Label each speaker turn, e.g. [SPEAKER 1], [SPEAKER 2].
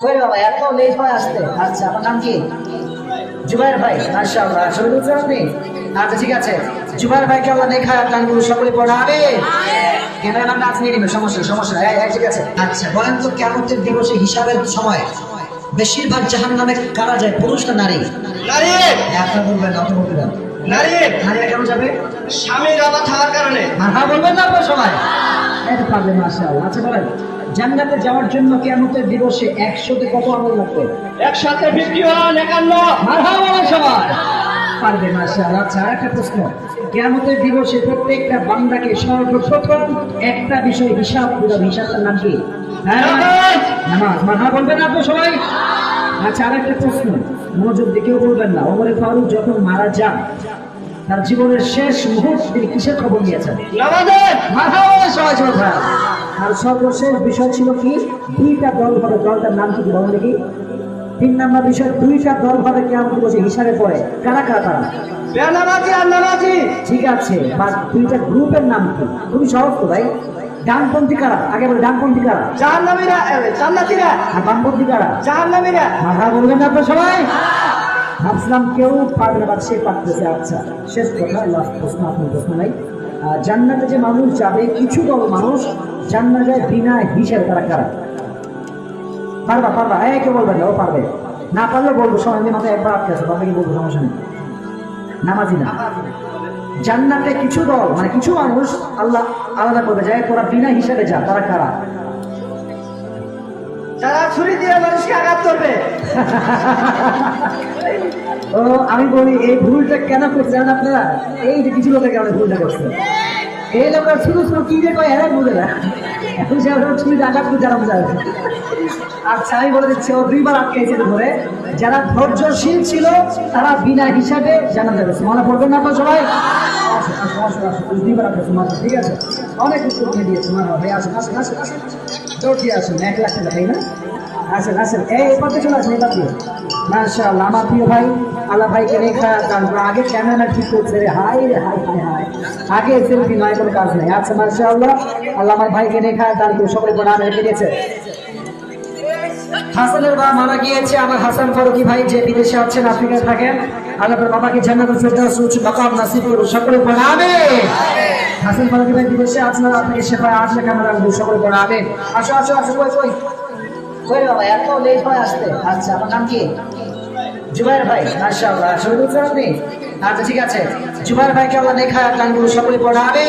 [SPEAKER 1] কই বাবা এত লেট হয় আসতে। আচ্ছা আপনার নাম কি? জুবাইর ভাই মাশাআল্লাহ আসলে বুঝছেন আপনি? আচ্ছা ঠিক আছে। জুবাইর ভাইকে আল্লাহ দেখা গানগুলো সকলে পড়াবে ক্যামেরা নাম নাচ নিয়ে নিবে সমস্যা সমস্যা হ্যাঁ, ঠিক আছে। আচ্ছা বলেন তো কেমতের দিবসে হিসাবের সময় বেশিরভাগ জাহান নামে কারা যায় পুরুষ না নারী?
[SPEAKER 2] নারী!
[SPEAKER 1] বলবেন না, আপনি বলবেন।
[SPEAKER 2] নারী!
[SPEAKER 1] নারীরা কেমন যাবে?
[SPEAKER 2] স্বামীর থাকার কারণে।
[SPEAKER 1] আর হ্যাঁ বলবেন না আপনার সবাই। এটা পারবে মাশাআল্লাহ। আচ্ছা বলেন জান্নাতে যাওয়ার জন্য কেমতের দিবসে একশোতে কত আমল লাগবে?
[SPEAKER 2] একসাথে বৃষ্টি হন একান্ন।
[SPEAKER 1] মারহাবা সবাই। পারবে আচ্ছা আর একটা প্রশ্ন। কেয়ামতের দিবসে প্রত্যেকটা বান্দাকে সর্বপ্রথম একটা বিষয় হিসাব হিসাবটার নাম কি? হ্যাঁ?
[SPEAKER 2] নামাজ।
[SPEAKER 1] বলবেন আপনি সবাই? আচ্ছা আর একটা প্রশ্ন। মনোযোগ বলবেন না। ওমরে ফারুক যখন মারা যান তার জীবনের শেষ মুহূর্তে কিসের খবর নিয়েছেন?
[SPEAKER 2] নামাজের।
[SPEAKER 1] আর সর্বশেষ বিষয় ছিল কি? দুইটা দল হবে দলটার নাম কি বলেন দেখি। তিন নাম্বার বিষয় দুইটা দল হবে কি কেমন বসে হিসাবে পড়ে। কারা কারা তারা
[SPEAKER 2] বেনামাজি আর নামাজি
[SPEAKER 1] ঠিক আছে বা দুইটা গ্রুপের নাম কি? খুবই সহজ তো ভাই। ডানপন্থী কারা? আগে বলে ডানপন্থী কারা?
[SPEAKER 2] জাহান্নামীরা জান্নাতীরা।
[SPEAKER 1] আর বামপন্থী কারা?
[SPEAKER 2] জাহান্নামীরা।
[SPEAKER 1] মাথা বলবেন আপনার সবাই? ভাবছিলাম কেউ পারবে না সে পারতেছে। আচ্ছা শেষ কথা লাস্ট প্রশ্ন আপনার প্রশ্ন নাই জান্নাতে যে মানুষ যাবে, কিছু দল মানুষ জান্না যায় বিনা হিসেবে তারা কারা? পারবা পারবা। হ্যাঁ কেউ বলবেন না ও পারবে। না পারলে বলব, সময় আমি মাথায় একবার আটকে আছে পারবে কি বলব, সমস্যা নেই। নামাজি না। জান্নাতে কিছু দল মানে কিছু মানুষ আল্লাহ আলাদা করবে যায় তোরা বিনা হিসেবে যা, তারা কারা?
[SPEAKER 2] যারা ছুরি দিয়ে মানুষকে আঘাত করবে।
[SPEAKER 1] ও আমি বলি এই ভুলটা কেন করছে জানেন আপনারা? এই যে কিছু লোকের কারণে ভুলটা করছে। এই লোকরা শুধু শুধু কি যে কয় এরা বুঝে না। এখন সে ওরা ছুরি আঘাত করে জানা বোঝা আচ্ছা আমি বলে দিচ্ছি ও দুইবার আটকেছে ধরে। যারা ধৈর্যশীল ছিল তারা বিনা হিসাবে জানা যাবে মনে পড়বেন না আপনার সবাই? আসো, আসো, দুইবার মাত্র, ঠিক আছে? অনেক উত্তর দিয়ে দিয়েছে মারা ভাই, আসুন আসুন আসুন আসুন। দৌড় দিয়ে আসুন, এক লাখ টাকা, তাই না? আসেন আসেন, এই পাতে চলে আসেন এবার দিয়ে মাশাআল্লাহ, আমার প্রিয় ভাই, আল্লাহ ভাইকে রেখা, তারপর আগে ক্যামেরা ঠিক করছে রে হাই রে হাই হাই হাই আগে সেলফি নয় কোনো কাজ নেই। আচ্ছা মাশাআল্লাহ, আল্লাহ আমার ভাইকে রেখা, তারপর সকলে প্রণাম রেখে দিয়েছে। হাসানের বাবা মারা গিয়েছে, আমার হাসান ফারুকি ভাই, যে বিদেশে আছেন, আফ্রিকায় থাকেন। আল্লাহ বাবাকে জান্নাতুল ফেরদাউস উচ্চ মাকাম নসিব করুন। সকলে প্রণামে হাসান ফারুকি ভাই দিবসে আছেন আর আপনাকে সেফায় আসলে ক্যামেরা রাখবেন সকলে প্রণামে আসো আসো আসো কই কই কই বাবা, এত লেট হয় আসতে। আচ্ছা আপনার নাম কি? জুবাইর ভাই, মাশাআল্লাহ। আসলে বুঝছেন আপনি? আচ্ছা ঠিক আছে। জুবাইর ভাইকে আমরা দেখা গানগুলো সকলে পড়াবে